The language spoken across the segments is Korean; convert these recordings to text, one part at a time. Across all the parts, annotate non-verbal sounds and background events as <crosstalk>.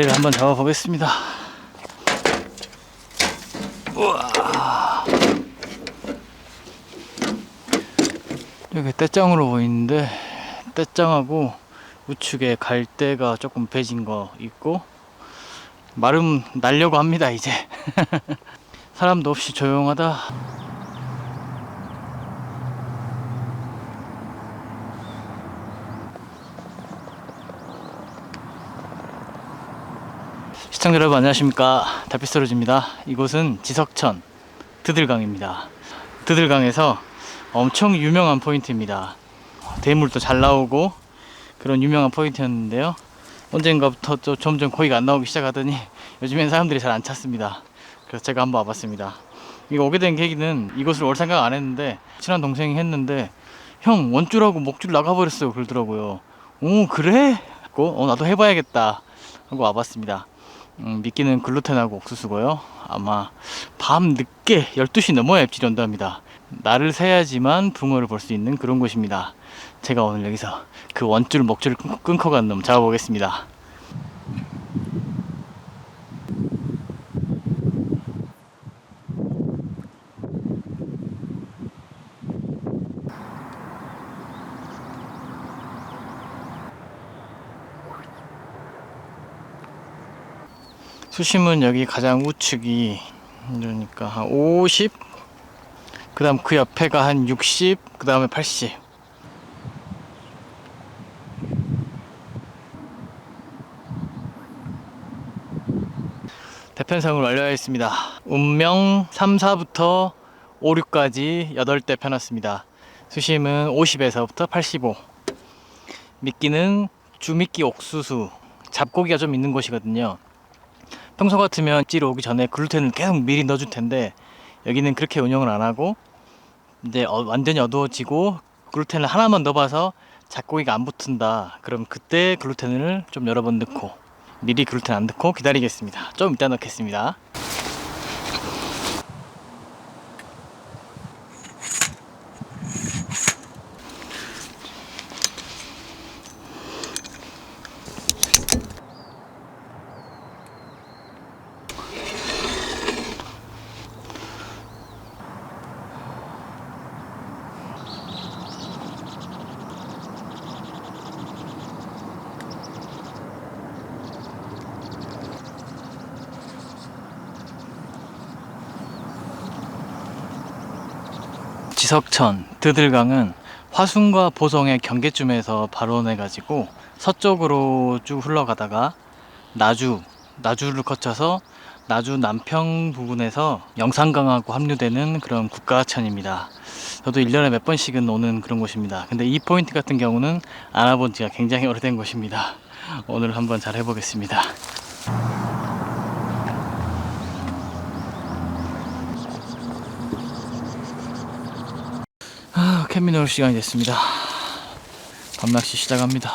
자리를 한번 잡아 보겠습니다. 우와. 여기 떼짱으로 보이는데 떼짱하고 우측에 갈대가 조금 배진 거 있고 마름 날려고 합니다 이제 <laughs> 사람도 없이 조용하다 시청자 여러분 안녕하십니까? 달빛스러즈입니다. 이곳은 지석천 드들강입니다. 드들강에서 엄청 유명한 포인트입니다. 대물도 잘 나오고 그런 유명한 포인트였는데요. 언젠가부터 또 점점 거기가 안 나오기 시작하더니 <laughs> 요즘엔 사람들이 잘 안 찾습니다. 그래서 제가 한번 와봤습니다. 이거 오게 된 계기는 이곳을 올 생각 안 했는데 친한 동생이 했는데 형 원줄하고 목줄 나가버렸어요. 그러더라고요. 오 그래? 하고 어 나도 해봐야겠다 하고 와봤습니다 음, 미끼는 글루텐하고 옥수수고요. 아마 밤 늦게 12시 넘어야 입질이 온답니다. 날을 새야지만 붕어를 볼 수 있는 그런 곳입니다. 제가 오늘 여기서 그 원줄 목줄을 끊- 끊고 간 놈 잡아보겠습니다. 수심은 여기 가장 우측이 그러니까 한 50, 그 다음 그 옆에가 한 60, 그 다음에 80. 대편성을 완료하였습니다. 운명 3, 4부터 5, 6까지 8대 펴놨습니다. 수심은 50에서부터 85. 미끼는 주미끼 옥수수. 잡고기가 좀 있는 곳이거든요. 평소 같으면 찌러 오기 전에 글루텐을 계속 미리 넣어줄 텐데 여기는 그렇게 운영을 안 하고 이제 어- 완전히 어두워지고 글루텐을 하나만 넣어봐서 잡고기가 안 붙은다. 그럼 그때 글루텐을 좀 여러 번 넣고 미리 글루텐 안 넣고 기다리겠습니다. 좀 이따 넣겠습니다 지석천 드들강은 화순과 보성의 경계쯤에서 발원해가지고 서쪽으로 쭉 흘러가다가 나주 나주를 거쳐서 나주 남평 부근에서 영산강하고 합류되는 그런 국가하천입니다. 저도 1년에 몇 번씩은 오는 그런 곳입니다. 근데 이 포인트 같은 경우는 안 와본 지가 굉장히 오래된 곳입니다. 오늘 한번 잘 해보겠습니다. 아, 캠핑 올 시간이 됐습니다. 밤낚시 시작합니다.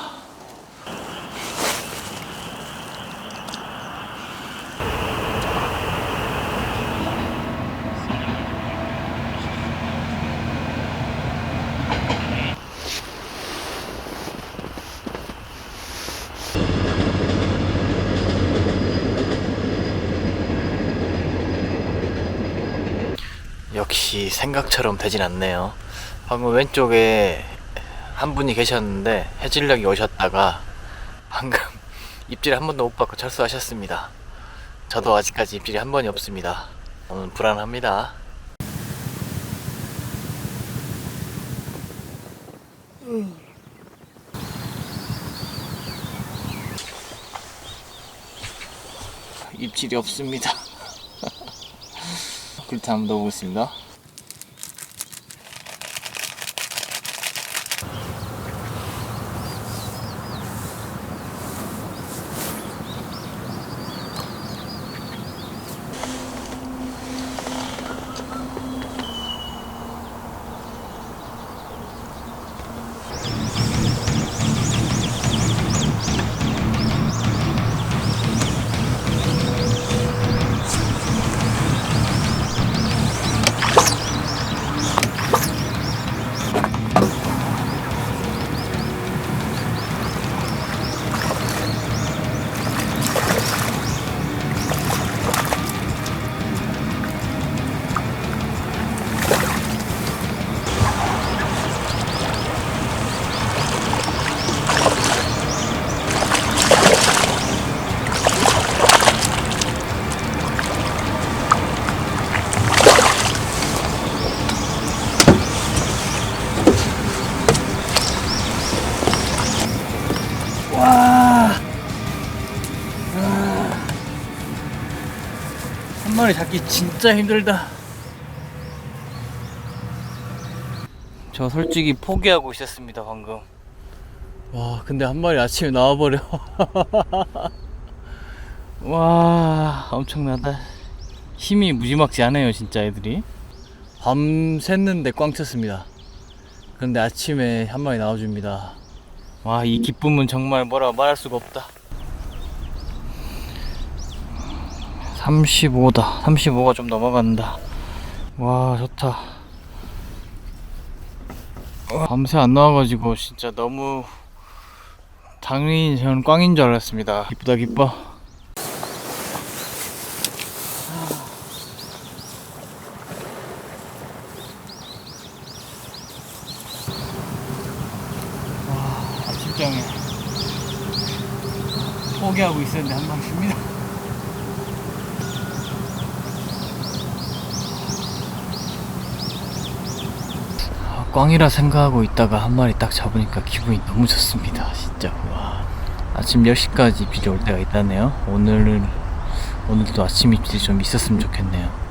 역시 생각처럼 되진 않네요. 방금 왼쪽에 한 분이 계셨는데 해질녘이 오셨다가 방금 <laughs> 입질 한 번도 못 받고 철수하셨습니다. 저도 아직까지 입질이 한 번이 없습니다. 오늘 불안합니다. 입질이 없습니다. 글트 한번 넣어보겠습니다. 마리 잡기 진짜 힘들다. 저 솔직히 포기하고 있었습니다 방금. 와 근데 한 마리 아침에 나와버려. <laughs> 와 엄청나다. 힘이 무지막지 않아요 진짜 애들이. 밤 샜는데 꽝 쳤습니다. 근데 아침에 한 마리 나와줍니다. 와 이 기쁨은 정말 뭐라 말할 수가 없다. 35다. 35가 좀 넘어간다. 와, 좋다. 와, 밤새 안 나와가지고 진짜 너무 당연히 저는 꽝인 줄 알았습니다. 기쁘다, 기뻐. 와, 아침장에 포기하고 있었는데 한방 씁니다. 꽝이라 생각하고 있다가 한 마리 딱 잡으니까 기분이 너무 좋습니다. 진짜. 와. 아침 10시까지 비가 올 때가 있다네요. 오늘은, 오늘도 아침 입질이 좀 있었으면 좋겠네요.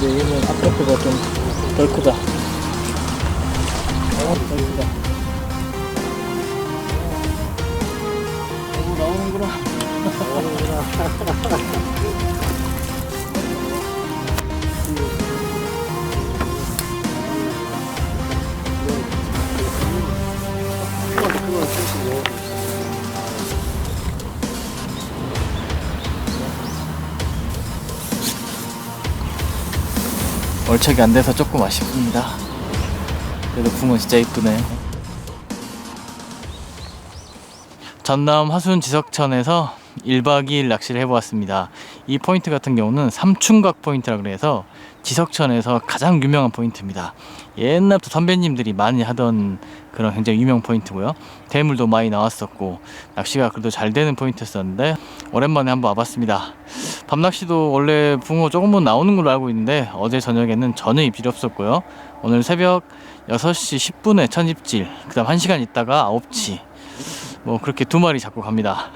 이제 얘는 아까보다 좀 덜 크다. 어, 덜 크다. 오, 나오는구나. <laughs> 얼척이 안 돼서 조금 아쉽습니다. 그래도 붕어 진짜 이쁘네. 전남 화순 지석천에서 1박 2일 낚시를 해보았습니다. 이 포인트 같은 경우는 삼충각 포인트라 그래서 지석천에서 가장 유명한 포인트입니다. 옛날부터 선배님들이 많이 하던 그런 굉장히 유명 포인트고요. 대물도 많이 나왔었고 낚시가 그래도 잘 되는 포인트였었는데 오랜만에 한번 와봤습니다. 밤낚시도 원래 붕어 조금은 나오는 걸로 알고 있는데 어제 저녁에는 전혀 입질이 없었고요. 오늘 새벽 6시 10분에 첫 입질, 그 다음 1시간 있다가 9시. 뭐 그렇게 두 마리 잡고 갑니다.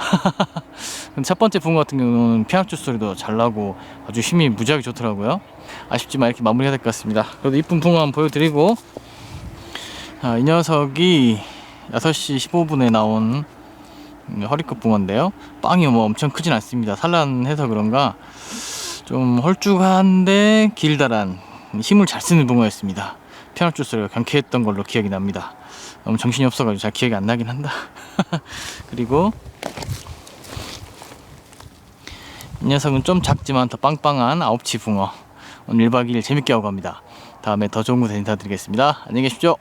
<laughs> 첫 번째 붕어 같은 경우는 피아노 소리도 잘 나고 아주 힘이 무지하게 좋더라고요. 아쉽지만 이렇게 마무리해야 될 것 같습니다. 그래도 이쁜 붕어 한번 보여드리고 아, 이 녀석이 6시 15분에 나온 음, 허리끝 붕어인데요. 빵이 뭐 엄청 크진 않습니다. 산란해서 그런가 좀 헐쭉한데 길다란 힘을 잘 쓰는 붕어였습니다. 피아노 소리가 경쾌했던 걸로 기억이 납니다. 너무 정신이 없어가지고 잘 기억이 안 나긴 한다. <laughs> 그리고 이 녀석은 좀 작지만 더 빵빵한 아홉치 붕어. 오늘 1박 2일 재밌게 하고 갑니다. 다음에 더 좋은 곳에 인사드리겠습니다. 안녕히 계십시오.